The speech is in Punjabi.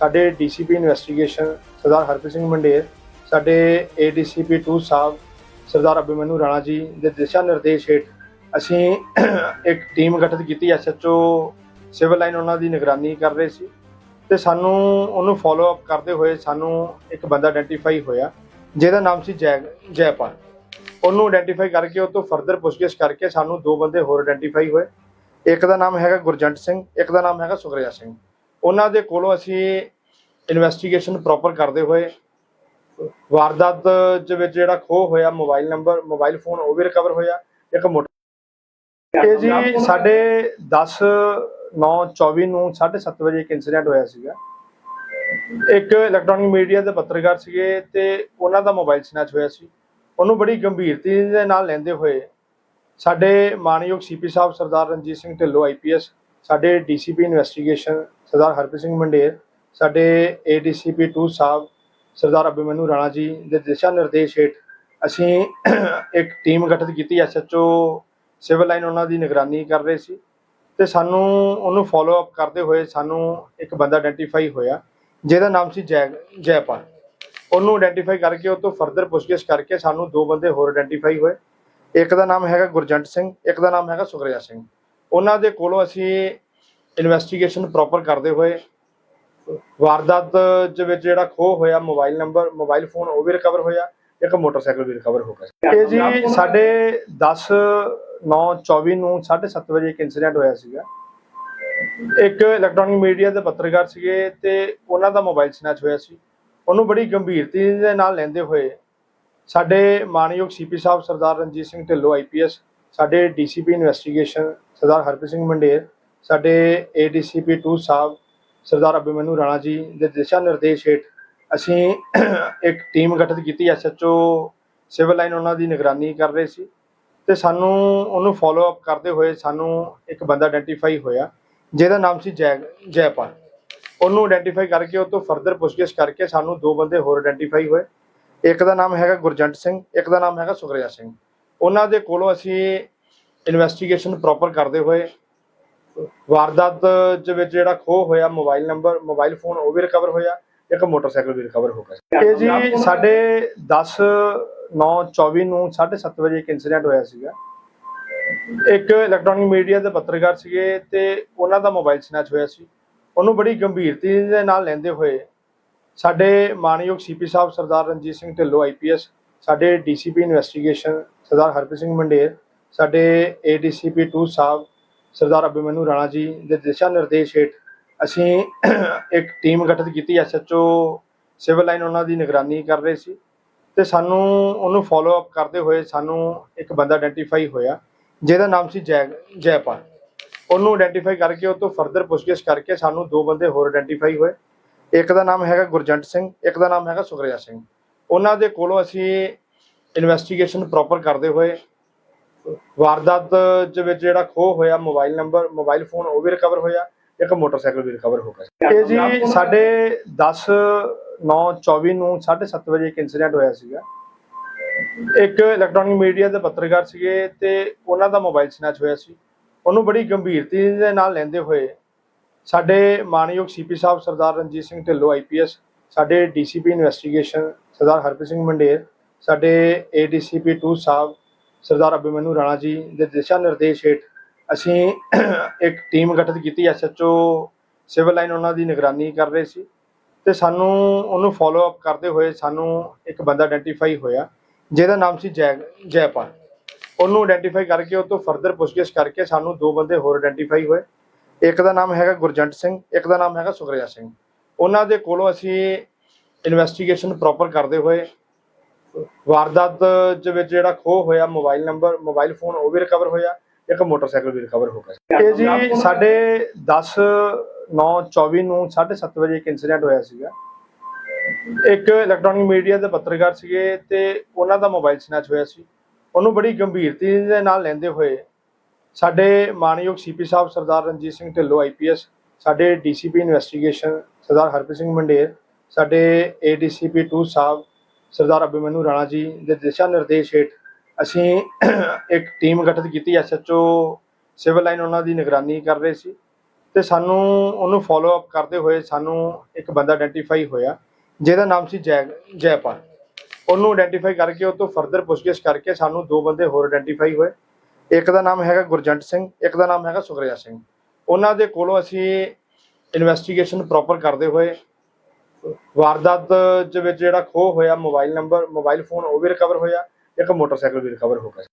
ਸਾਡੇ ਡੀਸੀਪੀ ਇਨਵੈਸਟੀਗੇਸ਼ਨ ਸਰਦਾਰ ਹਰਪ੍ਰੀਤ ਸਿੰਘ ਮੰਡੇਰ, ਸਾਡੇ ਏਡੀਸੀਪੀ 2 ਸਾਹਿਬ, ਸਰਦਾਰ ਅਭਿਮਨੂ ਰਾਣਾ ਜੀ ਦੇ ਦਿਸ਼ਾ ਨਿਰਦੇਸ਼ ਹੇਠ ਅਸੀਂ ਇੱਕ ਟੀਮ ਗਠਿਤ ਕੀਤੀ ਐਸਐਚਓ ਸਿਵਲ ਲਾਈਨ ਉਹਨਾਂ ਦੀ ਨਿਗਰਾਨੀ ਕਰ ਰਹੇ ਸੀ ਤੇ ਸਾਨੂੰ ਉਹਨੂੰ ਫਾਲੋ ਅਪ ਕਰਦੇ ਹੋਏ ਸਾਨੂੰ ਇੱਕ ਬੰਦਾ ਆਇਡੈਂਟੀਫਾਈ ਹੋਇਆ, ਜਿਹਦਾ ਨਾਮ ਸੀ ਜੈ, ਜੈਪਾਲ। ਉਹਨੂੰ ਆਇਡੈਂਟੀਫਾਈ ਕਰਕੇ ਉਹ ਤੋਂ ਫਰਦਰ ਪੁੱਛਗਿੱਛ ਕਰਕੇ ਸਾਨੂੰ ਦੋ ਬੰਦੇ ਹੋਰ ਆਇਡੈਂਟੀਫਾਈ ਹੋਏ। ਇੱਕ ਦਾ ਨਾਮ ਹੈਗਾ ਗੁਰਜੰਟ ਸਿੰਘ, ਇੱਕ ਦਾ ਨਾਮ ਹੈਗਾ ਸੁਖਰਿਆ ਸਿੰਘ। ਉਹਨਾਂ ਦੇ ਕੋਲੋਂ ਅਸੀਂ ਇਨਵੈਸਟੀਗੇਸ਼ਨ ਪ੍ਰੋਪਰ ਕਰਦੇ ਹੋਏ, ਵਾਰਦਾਤ ਦੇ ਵਿੱਚ ਜਿਹੜਾ ਖੋਹ ਹੋਇਆ ਮੋਬਾਈਲ ਨੰਬਰ ਮੋਬਾਈਲ ਫੋਨ ਉਹ ਵੀ ਰਿਕਵਰ ਹੋਇਆ। ਇੱਕ ਮੋਟਰ ਇਹ ਜੀ, ਸਾਡੇ 10 9 24 ਨੂੰ 7:30 ਵਜੇ ਇੱਕ ਇਨਸੀਡੈਂਟ ਹੋਇਆ ਸੀਗਾ। ਇੱਕ ਇਲੈਕਟ੍ਰੋਨਿਕ ਮੀਡੀਆ ਦੇ ਪੱਤਰਕਾਰ ਸੀਗੇ ਤੇ ਉਹਨਾਂ ਦਾ ਮੋਬਾਈਲ ਸਨੈਚ ਹੋਇਆ ਸੀ। ਉਹਨੂੰ ਬੜੀ ਗੰਭੀਰਤੀ ਦੇ ਨਾਲ ਲੈਂਦੇ ਹੋਏ ਸਾਡੇ ਮਾਨਯੋਗ ਸੀਪੀ ਸਾਹਿਬ ਸਰਦਾਰ ਰਣਜੀਤ ਸਿੰਘ ਢਿੱਲੋਂ ਆਈਪੀਐਸ ਸਾਡੇ ਡੀਸੀਪੀ ਇਨਵੈਸਟੀਗੇਸ਼ਨ ਸਰਦਾਰ ਹਰਪ੍ਰੀਤ ਸਿੰਘ ਮੰਡੇਰ ਸਾਡੇ ਏਡੀਸੀਪੀ 2 ਸਾਹਿਬ ਸਰਦਾਰ ਅਭਿਮਨੂ ਰਾਣਾ ਜੀ ਦੇ ਦਿਸ਼ਾ ਨਿਰਦੇਸ਼ ਹੇਠ ਅਸੀਂ ਇੱਕ ਟੀਮ ਗਠਿਤ ਕੀਤੀ, ਐਸਐਚਓ ਸਿਵਲ ਲਾਈਨ ਉਹਨਾਂ ਦੀ ਨਿਗਰਾਨੀ ਕਰ ਰਹੇ ਸੀ ਤੇ ਸਾਨੂੰ ਉਹਨੂੰ ਫਾਲੋ ਅਪ ਕਰਦੇ ਹੋਏ ਸਾਨੂੰ ਇੱਕ ਬੰਦਾ ਆਇਡੈਂਟੀਫਾਈ ਹੋਇਆ, ਜਿਹਦਾ ਨਾਮ ਸੀ ਜੈ, ਜੈਪਾਲ। ਉਹਨੂੰ ਆਇਡੈਂਟੀਫਾਈ ਕਰਕੇ ਉਹ ਤੋਂ ਫਰਦਰ ਪੁੱਛਗਿੱਛ ਕਰਕੇ ਸਾਨੂੰ ਦੋ ਬੰਦੇ ਹੋਰ ਆਇਡੈਂਟੀਫਾਈ ਹੋਏ। ਇੱਕ ਦਾ ਨਾਮ ਹੈਗਾ ਗੁਰਜੰਟ ਸਿੰਘ, ਇੱਕ ਦਾ ਨਾਮ ਹੈਗਾ ਸੁਖਰਿਆ ਸਿੰਘ। ਉਹਨਾਂ ਦੇ ਕੋਲੋਂ ਅਸੀਂ ਇਨਵੈਸਟੀਗੇਸ਼ਨ ਪ੍ਰੋਪਰ ਕਰਦੇ ਹੋਏ, ਵਾਰਦਾਤ ਦੇ ਵਿੱਚ ਜਿਹੜਾ ਖੋਹ ਹੋਇਆ ਮੋਬਾਈਲ ਨੰਬਰ ਮੋਬਾਈਲ ਫੋਨ ਉਹ ਵੀ ਰਿਕਵਰ ਹੋਇਆ, ਇੱਕ ਮੋਟਰਸਾਈਕਲ ਵੀ ਰਿਕਵਰ ਹੋ ਗਿਆ। ਇਹ ਜੀ ਸਾਡੇ 10 9 24 ਨੂੰ 7:30 ਵਜੇ ਇੱਕ ਇਨਸੀਡੈਂਟ ਹੋਇਆ ਸੀਗਾ। ਇੱਕ ਇਲੈਕਟ੍ਰੋਨਿਕ ਮੀਡੀਆ ਦੇ ਪੱਤਰਕਾਰ ਸੀਗੇ ਤੇ ਉਹਨਾਂ ਦਾ ਮੋਬਾਈਲ ਸਨੈਚ ਹੋਇਆ ਸੀ। ਉਹਨੂੰ ਬੜੀ ਗੰਭੀਰਤੀ ਦੇ ਨਾਲ ਲੈਂਦੇ ਹੋਏ ਸਾਡੇ ਮਾਨਯੋਗ ਸੀਪੀ ਸਾਹਿਬ ਸਰਦਾਰ ਰਣਜੀਤ ਸਿੰਘ ਢਿੱਲੋਂ ਆਈਪੀਐਸ ਸਾਡੇ ਡੀਸੀਪੀ ਇਨਵੈਸਟੀਗੇਸ਼ਨ ਸਰਦਾਰ ਹਰਪ੍ਰੀਤ ਸਿੰਘ ਮੰਡੇਰ ਸਾਡੇ ਏਡੀਸੀਪੀ 2 ਸਾਹਿਬ ਸਰਦਾਰ ਅਭਿਮਨੂ ਰਾਣਾ ਜੀ ਦੇ ਦਿਸ਼ਾ ਨਿਰਦੇਸ਼ ਹੇਠ ਅਸੀਂ ਇੱਕ ਟੀਮ ਗਠਿਤ ਕੀਤੀ ਐਸਐਚਓ ਸਿਵਲ ਲਾਈਨ ਉਹਨਾਂ ਦੀ ਨਿਗਰਾਨੀ ਕਰ ਰਹੇ ਸੀ ਤੇ ਸਾਨੂੰ ਉਹਨੂੰ ਫਾਲੋ ਅਪ ਕਰਦੇ ਹੋਏ ਸਾਨੂੰ ਇੱਕ ਬੰਦਾ ਆਇਡੈਂਟੀਫਾਈ ਹੋਇਆ ਜਿਹਦਾ ਨਾਮ ਸੀ ਜੈ, ਜੈਪਾਲ। ਉਹਨੂੰ ਆਇਡੈਂਟੀਫਾਈ ਕਰਕੇ ਉਹ ਤੋਂ ਫਰਦਰ ਪੁੱਛਗਿੱਛ ਕਰਕੇ ਸਾਨੂੰ ਦੋ ਬੰਦੇ ਹੋਰ ਆਇਡੈਂਟੀਫਾਈ ਹੋਏ। ਇੱਕ ਦਾ ਨਾਮ ਹੈਗਾ ਗੁਰਜੰਟ ਸਿੰਘ, ਇੱਕ ਦਾ ਨਾਮ ਹੈਗਾ ਸੁਖਰਿਆ ਸਿੰਘ। ਉਹਨਾਂ ਦੇ ਕੋਲੋਂ ਅਸੀਂ ਇਨਵੈਸਟੀਗੇਸ਼ਨ ਪ੍ਰੋਪਰ ਕਰਦੇ ਹੋਏ ਵਾਰਦਾਤ ਦੇ ਵਿੱਚ ਜਿਹੜਾ ਖੋਹ ਹੋਇਆ, ਮੋਬਾਈਲ ਨੰਬਰ, ਮੋਬਾਈਲ ਫੋਨ, ਉਹ ਵੀ ਰਿਕਵਰ ਹੋਇਆ, ਇੱਕ ਮੋਟਰਸਾਈਕਲ ਵੀ ਰਿਕਵਰ ਹੋ ਗਿਆ। ਇਹ ਜੀ ਸਾਡੇ 10 9 24 ਨੂੰ 7:30 ਵਜੇ ਇੱਕ ਇਨਸੀਡੈਂਟ ਹੋਇਆ ਸੀਗਾ। ਇੱਕ ਇਲੈਕਟ੍ਰੋਨਿਕ ਮੀਡੀਆ ਦੇ ਪੱਤਰਕਾਰ ਸੀਗੇ ਤੇ ਉਹਨਾਂ ਦਾ ਮੋਬਾਈਲ ਸਨੈਚ ਹੋਇਆ ਸੀ। ਉਹਨੂੰ ਬੜੀ ਗੰਭੀਰਤੀ ਦੇ ਨਾਲ ਲੈਂਦੇ ਹੋਏ ਸਾਡੇ ਮਾਨਯੋਗ ਸੀਪੀ ਸਾਹਿਬ ਸਰਦਾਰ ਰਣਜੀਤ ਸਿੰਘ ਢਿੱਲੋਂ ਆਈਪੀਐਸ ਸਾਡੇ ਡੀਸੀਪੀ ਇਨਵੈਸਟੀਗੇਸ਼ਨ ਸਰਦਾਰ ਹਰਪ੍ਰੀਤ ਸਿੰਘ ਮੰਡੇਰ ਸਾਡੇ ਏਡੀਸੀਪੀ 2 ਸਾਹਿਬ, ਸਰਦਾਰ ਅਭਿਮਨੂ ਰਾਣਾ ਜੀ ਦੇ ਦਿਸ਼ਾ ਨਿਰਦੇਸ਼ ਹੇਠ ਅਸੀਂ ਇੱਕ ਟੀਮ ਗਠਿਤ ਕੀਤੀ ਐਸਐਚਓ ਸਿਵਲ ਲਾਈਨ ਉਹਨਾਂ ਦੀ ਨਿਗਰਾਨੀ ਕਰ ਰਹੇ ਸੀ ਤੇ ਸਾਨੂੰ ਉਹਨੂੰ ਫਾਲੋ ਅਪ ਕਰਦੇ ਹੋਏ ਸਾਨੂੰ ਇੱਕ ਬੰਦਾ ਆਇਡੈਂਟੀਫਾਈ ਹੋਇਆ, ਜਿਹਦਾ ਨਾਮ ਸੀ ਜੈ, ਜੈਪਾਲ। ਉਹਨੂੰ ਆਇਡੈਂਟੀਫਾਈ ਕਰਕੇ ਉਹ ਤੋਂ ਫਰਦਰ ਪੁੱਛਗਿੱਛ ਕਰਕੇ ਸਾਨੂੰ ਦੋ ਬੰਦੇ ਹੋਰ ਆਇਡੈਂਟੀਫਾਈ ਹੋਏ। ਇੱਕ ਦਾ ਨਾਮ ਹੈਗਾ ਗੁਰਜੰਟ ਸਿੰਘ, ਇੱਕ ਦਾ ਨਾਮ ਹੈਗਾ ਸੁਖਰਿਆ ਸਿੰਘ। ਉਹਨਾਂ ਦੇ ਕੋਲੋਂ ਅਸੀਂ ਇਨਵੈਸਟੀਗੇਸ਼ਨ ਪ੍ਰੋਪਰ ਕਰਦੇ ਹੋਏ ਵਾਰਦਾਤ ਦੇ ਵਿੱਚ ਜਿਹੜਾ ਖੋਹ ਹੋਇਆ ਮੋਬਾਈਲ ਨੰਬਰ ਮੋਬਾਈਲ ਫੋਨ ਉਹ ਵੀ ਰਿਕਵਰ ਹੋਇਆ ਇੱਕ ਮੋਟਰਸਾਈਕਲ ਵੀ ਰਿਕਵਰ ਹੋ ਗਿਆ। ਇਹ ਜੀ ਸਾਡੇ 10 9 24 ਨੂੰ 7:30 ਵਜੇ ਇੱਕ ਇਨਸੀਡੈਂਟ ਹੋਇਆ ਸੀਗਾ। ਇੱਕ ਇਲੈਕਟ੍ਰੋਨਿਕ ਮੀਡੀਆ ਦੇ ਪੱਤਰਕਾਰ ਸੀਗੇ ਤੇ ਉਹਨਾਂ ਦਾ ਮੋਬਾਈਲ ਸਨੈਚ ਹੋਇਆ ਸੀ। ਉਹਨੂੰ ਬੜੀ ਗੰਭੀਰਤੀ ਦੇ ਨਾਲ ਲੈਂਦੇ ਹੋਏ ਸਾਡੇ ਮਾਨਯੋਗ ਸੀਪੀ ਸਾਹਿਬ ਸਰਦਾਰ ਰਣਜੀਤ ਸਿੰਘ ਢਿੱਲੋਂ ਆਈਪੀਐਸ ਸਾਡੇ ਡੀਸੀਪੀ ਇਨਵੈਸਟੀਗੇਸ਼ਨ ਸਰਦਾਰ ਹਰਪ੍ਰੀਤ ਸਿੰਘ ਮੰਡੇਰ ਸਾਡੇ ਏਡੀਸੀਪੀ 2 ਸਾਹਿਬ ਸਰਦਾਰ ਅਭਿਮਨੂ ਰਾਣਾ ਜੀ ਦੇ ਦਿਸ਼ਾ ਨਿਰਦੇਸ਼ ਹੇਠ ਅਸੀਂ ਇੱਕ ਟੀਮ ਗਠਿਤ ਕੀਤੀ ਐਸਐਚਓ ਸਿਵਲ ਲਾਈਨ ਉਹਨਾਂ ਦੀ ਨਿਗਰਾਨੀ ਕਰ ਰਹੇ ਸੀ ਤੇ ਸਾਨੂੰ ਉਹਨੂੰ ਫਾਲੋ ਅਪ ਕਰਦੇ ਹੋਏ ਸਾਨੂੰ ਇੱਕ ਬੰਦਾ ਆਇਡੈਂਟੀਫਾਈ ਹੋਇਆ, ਜਿਹਦਾ ਨਾਮ ਸੀ ਜੈ, ਜੈਪਾਲ। ਉਹਨੂੰ ਆਇਡੈਂਟੀਫਾਈ ਕਰਕੇ ਉਹ ਤੋਂ ਫਰਦਰ ਪੁੱਛਗਿੱਛ ਕਰਕੇ ਸਾਨੂੰ ਦੋ ਬੰਦੇ ਹੋਰ ਆਇਡੈਂਟੀਫਾਈ ਹੋਏ। ਇੱਕ ਦਾ ਨਾਮ ਹੈਗਾ ਗੁਰਜੰਟ ਸਿੰਘ, ਇੱਕ ਦਾ ਨਾਮ ਹੈਗਾ ਸੁਖਰਿਆ ਸਿੰਘ। ਉਹਨਾਂ ਦੇ ਕੋਲੋਂ ਅਸੀਂ ਇਨਵੈਸਟੀਗੇਸ਼ਨ ਪ੍ਰੋਪਰ ਕਰਦੇ ਹੋਏ ਵਾਰਦਾਤ ਦੇ ਵਿੱਚ ਜਿਹੜਾ ਖੋਹ ਹੋਇਆ ਮੋਬਾਈਲ ਨੰਬਰ ਮੋਬਾਈਲ ਫੋਨ ਉਹ ਵੀ ਰਿਕਵਰ ਹੋਇਆ ਇੱਕ ਮੋਟਰਸਾਈਕਲ ਵੀ ਰਿਕਵਰ ਹੋ ਗਿਆ। ਇਹ ਜੀ ਸਾਡੇ 10 9 24 ਨੂੰ 7:30 ਵਜੇ ਇੱਕ ਇਨਸੀਡੈਂਟ ਹੋਇਆ ਸੀਗਾ। ਇੱਕ ਇਲੈਕਟ੍ਰੋਨਿਕ ਮੀਡੀਆ ਦੇ ਪੱਤਰਕਾਰ ਸੀਗੇ ਤੇ ਉਹਨਾਂ ਦਾ ਮੋਬਾਈਲ ਸਨੈਚ ਹੋਇਆ ਸੀ। ਉਹਨੂੰ ਬੜੀ ਗੰਭੀਰਤੀ ਦੇ ਨਾਲ ਲੈਂਦੇ ਹੋਏ ਸਾਡੇ ਮਾਨਯੋਗ ਸੀਪੀ ਸਾਹਿਬ ਸਰਦਾਰ ਰਣਜੀਤ ਸਿੰਘ ਢਿੱਲੋਂ ਆਈਪੀਐਸ ਸਾਡੇ ਡੀਸੀਪੀ ਇਨਵੈਸਟੀਗੇਸ਼ਨ ਸਰਦਾਰ ਹਰਪ੍ਰੀਤ ਸਿੰਘ ਮੰਡੇਰ ਸਾਡੇ ਏਡੀਸੀਪੀ 2 ਸਾਹਿਬ ਸਰਦਾਰ ਅਭਿਮਨੂ ਰਾਣਾ ਜੀ ਦੇ ਦਿਸ਼ਾ ਨਿਰਦੇਸ਼ ਹੇਠ ਅਸੀਂ ਇੱਕ ਟੀਮ ਗਠਿਤ ਕੀਤੀ ਐਸਐਚਓ ਸਿਵਲ ਲਾਈਨ ਉਹਨਾਂ ਦੀ ਨਿਗਰਾਨੀ ਕਰ ਰਹੇ ਸੀ ਤੇ ਸਾਨੂੰ ਉਹਨੂੰ ਫੋਲੋ ਅਪ ਕਰਦੇ ਹੋਏ ਸਾਨੂੰ ਇੱਕ ਬੰਦਾ ਆਇਡੈਂਟੀਫਾਈ ਹੋਇਆ, ਜਿਹਦਾ ਨਾਮ ਸੀ ਜੈ, ਜੈਪਾਲ। ਉਹਨੂੰ ਆਇਡੈਂਟੀਫਾਈ ਕਰਕੇ ਉਹ ਤੋਂ ਫਰਦਰ ਪੁੱਛਗਿੱਛ ਕਰਕੇ ਸਾਨੂੰ ਦੋ ਬੰਦੇ ਹੋਰ ਆਇਡੈਂਟੀਫਾਈ ਹੋਏ। ਇੱਕ ਦਾ ਨਾਮ ਹੈਗਾ ਗੁਰਜੰਟ ਸਿੰਘ, ਇੱਕ ਦਾ ਨਾਮ ਹੈਗਾ ਸੁਖਰਿਆ ਸਿੰਘ। ਉਹਨਾਂ ਦੇ ਕੋਲੋਂ ਅਸੀਂ ਇਨਵੈਸਟੀਗੇਸ਼ਨ ਪ੍ਰੋਪਰ ਕਰਦੇ ਹੋਏ ਵਾਰਦਾਤ ਦੇ ਵਿੱਚ ਜਿਹੜਾ ਖੋਹ ਹੋਇਆ, ਮੋਬਾਈਲ ਨੰਬਰ, ਮੋਬਾਈਲ ਫੋਨ, ਉਹ ਵੀ ਰਿਕਵਰ ਹੋਇਆ, ਇੱਕ ਮੋਟਰਸਾਈਕਲ ਵੀ ਰਿਕਵਰ ਹੋ ਗਿਆ।